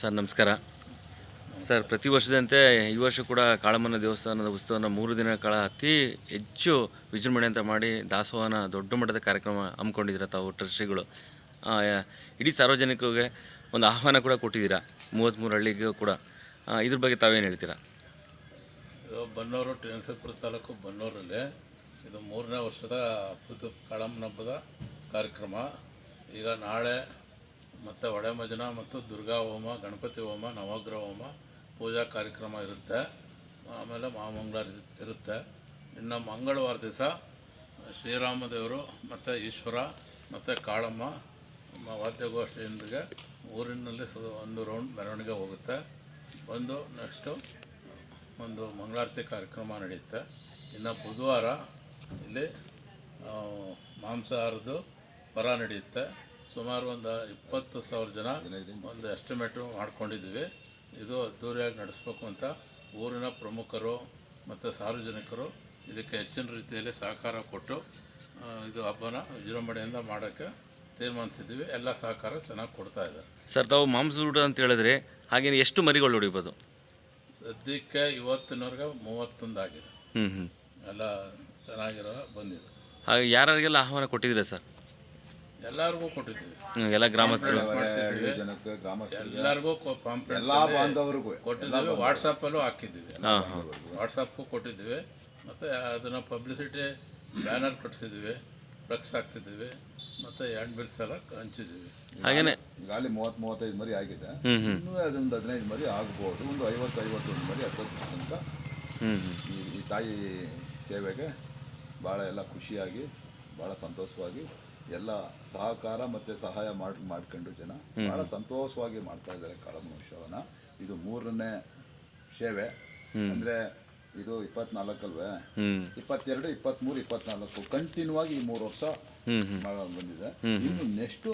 Sir, ನಮಸ್ಕಾರ. Sir, ಪ್ರತಿ ವರ್ಷದಂತೆ ಈ ವರ್ಷ ಕೂಡ ಕಾಳಮ್ಮನ ದೇವಸ್ಥಾನದ ಉತ್ಸವನ ಮೂರು ದಿನ ಕಾಲ ಅತಿ ಹೆಚ್ಚು ವಿಜೃಂಭಣೆ ಅಂತ ಮಾಡಿ ದಾಸೋಹನ ದೊಡ್ಡ ಮಟ್ಟದ ಕಾರ್ಯಕ್ರಮ ಹಮ್ಮಿಕೊಂಡಿದ್ದೀರ ತಾವು ಟ್ರಸ್ಟಿಗಳು. ಇಡೀ ಸಾರ್ವಜನಿಕರಿಗೆ ಒಂದು ಆಹ್ವಾನ ಕೂಡ ಕೊಟ್ಟಿದ್ದೀರಾ ಮೂವತ್ತ್ಮೂರು ಹಳ್ಳಿಗೂ ಕೂಡ. ಇದ್ರ ಬಗ್ಗೆ ತಾವೇನು ಹೇಳ್ತೀರಾ? ಇದು ಬನ್ನೂರು ಟಿಎನ್ಸಪುರ ತಾಲೂಕು ಬನ್ನೂರಲ್ಲಿ ಇದು ಮೂರನೇ ವರ್ಷದ ಕಾಳಮ್ಮನ ಹಬ್ಬದ ಕಾರ್ಯಕ್ರಮ. ಈಗ ನಾಳೆ ಮತ್ತು ಒಡೆಮಜನ ಮತ್ತು ದುರ್ಗಾ ಹೋಮ, ಗಣಪತಿ ಹೋಮ, ನವಗ್ರಹ ಹೋಮ, ಪೂಜಾ ಕಾರ್ಯಕ್ರಮ ಇರುತ್ತೆ. ಆಮೇಲೆ ಮಹಾಮಂಗಳ ಇರುತ್ತೆ. ಇನ್ನು ಮಂಗಳವಾರ ದಿವಸ ಶ್ರೀರಾಮದೇವರು ಮತ್ತು ಈಶ್ವರ ಮತ್ತು ಕಾಳಮ್ಮ ನಮ್ಮ ವಾದ್ಯಗೋಷ್ಠಿಯೊಂದಿಗೆ ಊರಿನಲ್ಲಿ ಒಂದು ರೌಂಡ್ ಮೆರವಣಿಗೆ ಹೋಗುತ್ತೆ. ಒಂದು ನೆಕ್ಸ್ಟು ಒಂದು ಮಂಗಳಾರತಿ ಕಾರ್ಯಕ್ರಮ ನಡೆಯುತ್ತೆ. ಇನ್ನು ಬುಧವಾರ ಇಲ್ಲಿ ಮಾಂಸಾಹಾರದ್ದು ಪರ ನಡೆಯುತ್ತೆ. ಸುಮಾರು ಒಂದು ಇಪ್ಪತ್ತು ಸಾವಿರ ಜನ ಒಂದು ಎಸ್ಟಿಮೇಟು ಮಾಡ್ಕೊಂಡಿದ್ದೀವಿ. ಇದು ಅದ್ದೂರಿಯಾಗಿ ನಡೆಸ್ಬೇಕು ಅಂತ ಊರಿನ ಪ್ರಮುಖರು ಮತ್ತು ಸಾರ್ವಜನಿಕರು ಇದಕ್ಕೆ ಹೆಚ್ಚಿನ ರೀತಿಯಲ್ಲಿ ಸಹಕಾರ ಕೊಟ್ಟು ಇದು ಹಬ್ಬನ ವಿಜೃಂಭಣೆಯಿಂದ ಮಾಡೋಕ್ಕೆ ತೀರ್ಮಾನಿಸಿದ್ದೀವಿ. ಎಲ್ಲ ಸಹಕಾರ ಚೆನ್ನಾಗಿ ಕೊಡ್ತಾ ಇದ್ದಾರೆ ಸರ್ ತಾವು ಮಾಂಸದ ಊಟ ಅಂತ ಹೇಳಿದ್ರೆ ಹಾಗೇನು ಎಷ್ಟು ಮರಿಗಳು ಹೊಡಿಬೋದು ಸದ್ಯಕ್ಕೆ ಇವತ್ತಿನವರೆಗೆ ಮೂವತ್ತೊಂದು ಆಗಿದೆ. ಹ್ಞೂ ಹ್ಞೂ ಎಲ್ಲ ಚೆನ್ನಾಗಿರೋ ಬಂದಿದೆ. ಹಾಗೆ ಯಾರ್ಯಾರಿಗೆಲ್ಲ ಆಹ್ವಾನ ಕೊಟ್ಟಿದ್ದೀರಾ ಸರ್? ಎಲ್ಲರಿಗೂ ಕೊಟ್ಟಿದ್ದೀವಿ. ಎಲ್ಲ ಗ್ರಾಮಸ್ಥರು. ಜನಕ್ಕೆ ಗ್ರಾಮಸ್ಥರಿಗೆ ಎಲ್ಲರಿಗೂ ಎಲ್ಲಾ ಬಾಂಧವರಿಗೂ ಕೊಟ್ಟಿದ್ದೀವಿ. ವಾಟ್ಸಪ್ಪಲ್ಲೂ ಹಾಕಿದ್ದೀವಿ. ವಾಟ್ಸಪ್ಪು ಕೊಟ್ಟಿದ್ದೀವಿ. ಮತ್ತು ಅದನ್ನು ಪಬ್ಲಿಸಿಟಿ ಬ್ಯಾನರ್ ಕಟ್ಸಿದ್ದೀವಿ. ಫ್ಲೆಕ್ಸ್ ಹಾಕ್ಸಿದ್ದೀವಿ. ಮತ್ತು ಹ್ಯಾಂಡ್ ಬಿಲ್ಸ್ ಎಲ್ಲ ಹಂಚಿದ್ದೀವಿ. ಹಾಗೇನೆ. ಗಾಳಿ ಮೂವತ್ತು ಮೂವತ್ತೈದು ಮರಿ ಆಗಿದೆ. ಇನ್ನೂ ಅದೊಂದು ಹದಿನೈದು ಮರಿ ಆಗ್ಬೋದು. ಒಂದು ಐವತ್ತು ಐವತ್ತೊಂದು ಮರಿ ಹತ್ತತ್ತು ತನಕ ಈ ತಾಯಿ ಸೇವೆಗೆ ಭಾಳ ಎಲ್ಲ ಖುಷಿಯಾಗಿ ಭಾಳ ಸಂತೋಷವಾಗಿ ಎಲ್ಲ ಸಹಕಾರ ಮತ್ತೆ ಸಹಾಯ ಮಾಡಿ ಮಾಡ್ಕೊಂಡು ಜನ ಬಹಳ ಸಂತೋಷವಾಗಿ ಮಾಡ್ತಾ ಇದ್ದಾರೆ ಕಾಳಮ್ಮ ಉತ್ಸವನ ಇದು ಮೂರನೇ ಸೇವೆ. ಅಂದ್ರೆ ಇದು ಇಪ್ಪತ್ನಾಲ್ಕಲ್ವೇ? ಅಲ್ವೇ ಇಪ್ಪತ್ತೆರಡು ಇಪ್ಪತ್ತ್ಮೂರು ಇಪ್ಪತ್ನಾಲ್ಕು ಕಂಟಿನ್ಯೂ ಆಗಿ ಈ ಮೂರು ವರ್ಷ ಬಂದಿದೆ. ಇನ್ನು ನೆಕ್ಸ್ಟ್.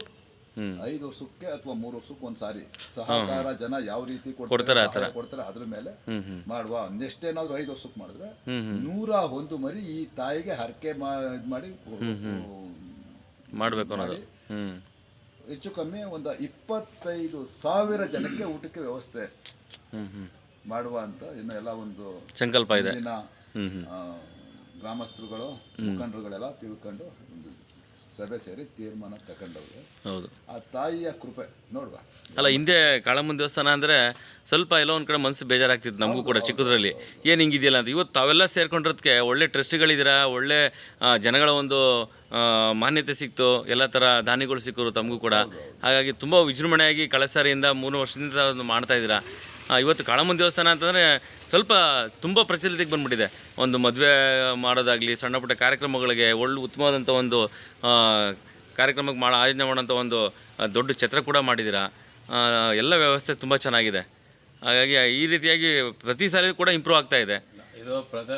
ಐದು ವರ್ಷಕ್ಕೆ ಅಥವಾ ಮೂರು ವರ್ಷಕ್ಕೆ ಒಂದ್ಸಾರಿ ಸಹಕಾರ ಜನ ಯಾವ ರೀತಿ ಕೊಡ್ತಾರೆ ಕೊಡ್ತಾರೆ ಅದ್ರ ಮೇಲೆ ಮಾಡುವ. ನೆಕ್ಸ್ಟ್ ಏನಾದ್ರು ಐದು ವರ್ಷಕ್ಕೆ ಮಾಡಿದ್ರೆ ನೂರ ಒಂದು ಮರಿ ಈ ತಾಯಿಗೆ ಹರಕೆ ಮಾಡಿ ಮಾಡಬೇಕು ಅನ್ನೋದು. ಹ್ಞೂ ಹೆಚ್ಚು ಕಮ್ಮಿ ಒಂದು ಇಪ್ಪತ್ತೈದು ಸಾವಿರ ಜನಕ್ಕೆ ಊಟಕ್ಕೆ ವ್ಯವಸ್ಥೆ ಹ್ಞೂ ಹ್ಞೂ ಮಾಡುವ ಅಂತ ಇನ್ನು ಎಲ್ಲ ಒಂದು ಸಂಕಲ್ಪ ಇದೆ. ದಿನ ಹ್ಞೂ ಹ್ಞೂ ಆ, ಗ್ರಾಮಸ್ಥರುಗಳು ಮುಖಂಡರುಗಳೆಲ್ಲ ತಿಳ್ಕೊಂಡು ಒಂದು ಸಭೆ ಸೇರಿ ತೀರ್ಮಾನ ತಗೊಂಡವ್ರೆ. ಹೌದು. ಆ ತಾಯಿಯ ಕೃಪೆ ನೋಡುವ. ಅಲ್ಲ ಹಿಂದೆ ಕಾಳಮ್ಮನ ದೇವಸ್ಥಾನ ಅಂದರೆ ಸ್ವಲ್ಪ ಎಲ್ಲೋ ಒಂದು ಕಡೆ ಮನಸ್ಸು ಬೇಜಾರಾಗ್ತಿತ್ತು ನಮಗೂ ಕೂಡ ಚಿಕ್ಕದ್ರಲ್ಲಿ. ಏನು ಹಿಂಗಿದೆಯಲ್ಲ ಅಂತ. ಇವತ್ತು ತಾವೆಲ್ಲ ಸೇರ್ಕೊಂಡಿರೋದಕ್ಕೆ ಒಳ್ಳೆ ಟ್ರಸ್ಟ್ಗಳಿದ್ದೀರಾ? ಒಳ್ಳೆ ಆ, ಜನಗಳ ಒಂದು ಆ, ಮಾನ್ಯತೆ ಸಿಕ್ತು. ಎಲ್ಲ ಥರ ದಾನಿಗಳು ಸಿಕ್ಕರು ತಮಗೂ ಕೂಡ. ಹಾಗಾಗಿ ತುಂಬ ವಿಜೃಂಭಣೆಯಾಗಿ ಕಳಸಾರಿಯಿಂದ ಮೂರು ವರ್ಷದಿಂದ ಒಂದು ಮಾಡ್ತಾ ಇದ್ದೀರಾ? ಇವತ್ತು ಕಾಳಮ್ಮನ ದೇವಸ್ಥಾನ ಅಂತಂದರೆ ಸ್ವಲ್ಪ ತುಂಬ ಪ್ರಚಲಿತಕ್ಕೆ ಬಂದ್ಬಿಟ್ಟಿದೆ. ಒಂದು ಮದುವೆ ಮಾಡೋದಾಗಲಿ, ಸಣ್ಣ ಪುಟ್ಟ ಕಾರ್ಯಕ್ರಮಗಳಿಗೆ ಒಳ್ಳೆ ಉತ್ತಮವಾದಂಥ ಒಂದು ಕಾರ್ಯಕ್ರಮಕ್ಕೆ ಮಾಡೋ, ಆಯೋಜನೆ ಮಾಡೋಂಥ ಒಂದು ದೊಡ್ಡ ಛತ್ರ ಕೂಡ ಮಾಡಿದ್ದೀರಾ? ಎಲ್ಲ ವ್ಯವಸ್ಥೆ ತುಂಬ ಚೆನ್ನಾಗಿದೆ. ಹಾಗಾಗಿ ಈ ರೀತಿಯಾಗಿ ಪ್ರತಿ ಸಾರಿ ಕೂಡ ಇಂಪ್ರೂವ್ ಆಗ್ತಾ ಇದೆ. ಇದು ಪ್ರದ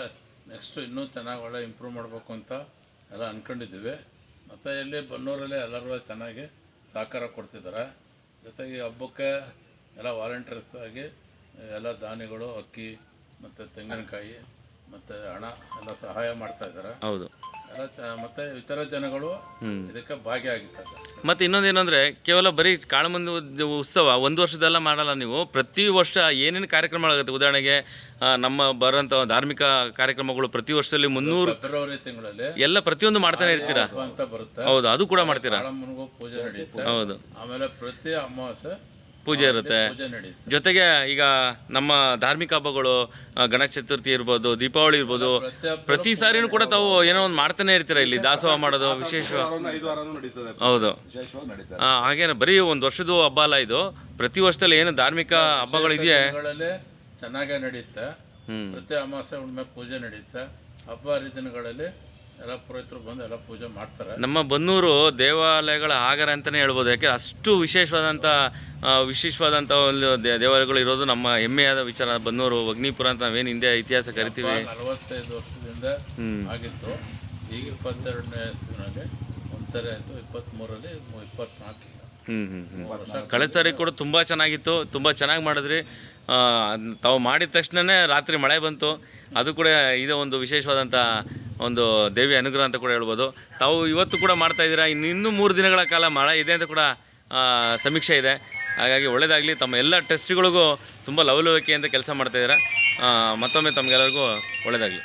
ನೆಕ್ಸ್ಟ್ ಇನ್ನೂ ಚೆನ್ನಾಗಿ ಒಳ್ಳೆ ಇಂಪ್ರೂವ್ ಮಾಡಬೇಕು ಅಂತ ಎಲ್ಲ ಅಂದ್ಕೊಂಡಿದ್ದೀವಿ ಮತ್ತು ಇಲ್ಲಿ ಬನ್ನೂರಲ್ಲಿ ಎಲ್ಲರೂ ಚೆನ್ನಾಗಿ ಸಹಕಾರ ಕೊಡ್ತಿದ್ದಾರೆ. ಜೊತೆಗೆ ಹಬ್ಬಕ್ಕೆ ಎಲ್ಲ ವಾಲಂಟಿಯರ್ಸ್ ಆಗಿ ಎಲ್ಲ ದಾನಿಗಳು ಅಕ್ಕಿ ಮತ್ತು ತೆಂಗಿನಕಾಯಿ ಮತ್ತು ಹಣ ಎಲ್ಲ ಸಹಾಯ ಮಾಡ್ತಾ ಇದ್ದಾರೆ. ಹೌದು. ಎಲ್ಲ ಚ ಮತ್ತು ಇತರ ಜನಗಳು ಇದಕ್ಕೆ ಭಾಗಿಯಾಗಿದ್ದಾರೆ ಮತ್ತು ಇನ್ನೊಂದೇನೆಂದರೆ ಕೇವಲ ಬರೀ ಕಾಳಮಂದಿ ಉದ್- ಉತ್ಸವ ಒಂದು ವರ್ಷದೆಲ್ಲ ಮಾಡಲ್ಲ ನೀವು. ಪ್ರತಿ ವರ್ಷ ಏನೇನು ಕಾರ್ಯಕ್ರಮಗಳಾಗುತ್ತೆ? ಉದಾಹರಣೆಗೆ ಆ, ನಮ್ಮ ಬರೋಂಥ ಧಾರ್ಮಿಕ ಕಾರ್ಯಕ್ರಮಗಳು ಪ್ರತಿ ವರ್ಷದಲ್ಲಿ ಮುನ್ನೂರು ಫೆಬ್ರವರಿ ತಿಂಗಳಲ್ಲಿ ಎಲ್ಲ ಪ್ರತಿಯೊಂದು ಮಾಡ್ತಾನೆ ಇರ್ತೀರಾ? ಹಬ್ಬ ಅಂತ ಬರುತ್ತೆ. ಹೌದು ಅದು ಕೂಡ ಮಾಡ್ತೀರಾ? ಕಾಳಮ್ಮನಿಗೂ ಪೂಜೆ ನಡೆಯುತ್ತೆ. ಹೌದು. ಆಮೇಲೆ ಪ್ರತಿ ಅಮಾವಾಸ್ಯೆ ಪೂಜೆ ಇರುತ್ತೆ. ಜೊತೆಗೆ ಈಗ ನಮ್ಮ ಧಾರ್ಮಿಕ ಹಬ್ಬಗಳು ಗಣೇಶ ಚತುರ್ಥಿ ಇರ್ಬೋದು ದೀಪಾವಳಿ ಇರ್ಬೋದು ಪ್ರತಿ ಸಾರಿನೂ ಕೂಡ ತಾವು ಏನೋ ಒಂದು ಮಾಡ್ತಾನೆ ಇರ್ತೀರಾ ಇಲ್ಲಿ? ದಾಸೋಹ ಮಾಡೋದು ವಿಶೇಷ ಹೌದು. ಹಾಗೇನು ಬರೀ ಒಂದು ವರ್ಷದ ಹಬ್ಬ ಅಲ್ಲ ಇದು. ಪ್ರತಿ ವರ್ಷದಲ್ಲಿ ಏನು ಧಾರ್ಮಿಕ ಹಬ್ಬಗಳಿದೆಯೇ? ಚೆನ್ನಾಗೇ ನಡೆಯುತ್ತೆ. ಪ್ರತಿ ಅಮಾವಾಸ್ಯೆ ಹುಣ್ಣಿಮೆ ಪೂಜೆ ನಡೆಯುತ್ತೆ ಹಬ್ಬ ಹರಿದಿನಗಳಲ್ಲಿ ಎಲ್ಲ ಪುರೋಹಿತರು ಬಂದು ಎಲ್ಲ ಪೂಜೆ ಮಾಡ್ತಾರೆ. ನಮ್ಮ ಬನ್ನೂರು ದೇವಾಲಯಗಳ ಆಗರ ಅಂತಲೇ ಹೇಳ್ಬೋದು. ಯಾಕೆ ಅಷ್ಟು ವಿಶೇಷವಾದಂಥ ವಿಶೇಷವಾದಂಥ ಒಂದು ದೇ- ದೇವಾಲಯಗಳು ಇರೋದು ನಮ್ಮ ಹೆಮ್ಮೆಯಾದ ವಿಚಾರ. ಬನ್ನೂರು ಅಗ್ನಿಪುರ ಅಂತ ನಾವೇನು ಹಿಂದೆ ಇತಿಹಾಸ ಕರಿತೀವಿ. ನಲವತ್ತೈದು ವರ್ಷದಿಂದ ಆಗಿತ್ತು. ಈಗ ಇಪ್ಪತ್ತೆರಡನೇ ಇಸ್ವಿನಲ್ಲಿ ಒಂದ್ಸರಿ ಆಯಿತು. ಇಪ್ಪತ್ತ್ಮೂರಲ್ಲಿ ಇಪ್ಪತ್ನಾಲ್ಕು ಹ್ಞೂ ಹ್ಞೂ ಹ್ಞೂ ಕಳೆದ ಸಾರಿ ಕೂಡ ತುಂಬ ಚೆನ್ನಾಗಿತ್ತು. ತುಂಬ ಚೆನ್ನಾಗಿ ಮಾಡಿದ್ರಿ. ಆ, ತಾವು ಮಾಡಿದ ತಕ್ಷಣನೇ ರಾತ್ರಿ ಮಳೆ ಬಂತು. ಅದು ಕೂಡ ಇದೇ ಒಂದು ವಿಶೇಷವಾದಂಥ ಒಂದು ದೇವಿ ಅನುಗ್ರಹ ಅಂತ ಕೂಡ ಹೇಳ್ಬೋದು. ತಾವು ಇವತ್ತು ಕೂಡ ಮಾಡ್ತಾ ಇದ್ದೀರಾ ಇನ್ನಿನ್ನೂ ಮೂರು ದಿನಗಳ ಕಾಲ ಮಳೆ ಇದೆ ಅಂತ ಕೂಡ ಸಮೀಕ್ಷೆ ಇದೆ. ಹಾಗಾಗಿ ಒಳ್ಳೆಯದಾಗಲಿ ತಮ್ಮ ಎಲ್ಲ ಟೆಸ್ಟ್ಗಳಿಗೂ ತುಂಬ ಲವಲವಿಕೆಯಿಂದ ಕೆಲಸ ಮಾಡ್ತಾಯಿದ್ದೀರಾ ಮತ್ತೊಮ್ಮೆ ತಮಗೆಲ್ಲರಿಗೂ ಒಳ್ಳೆಯದಾಗಲಿ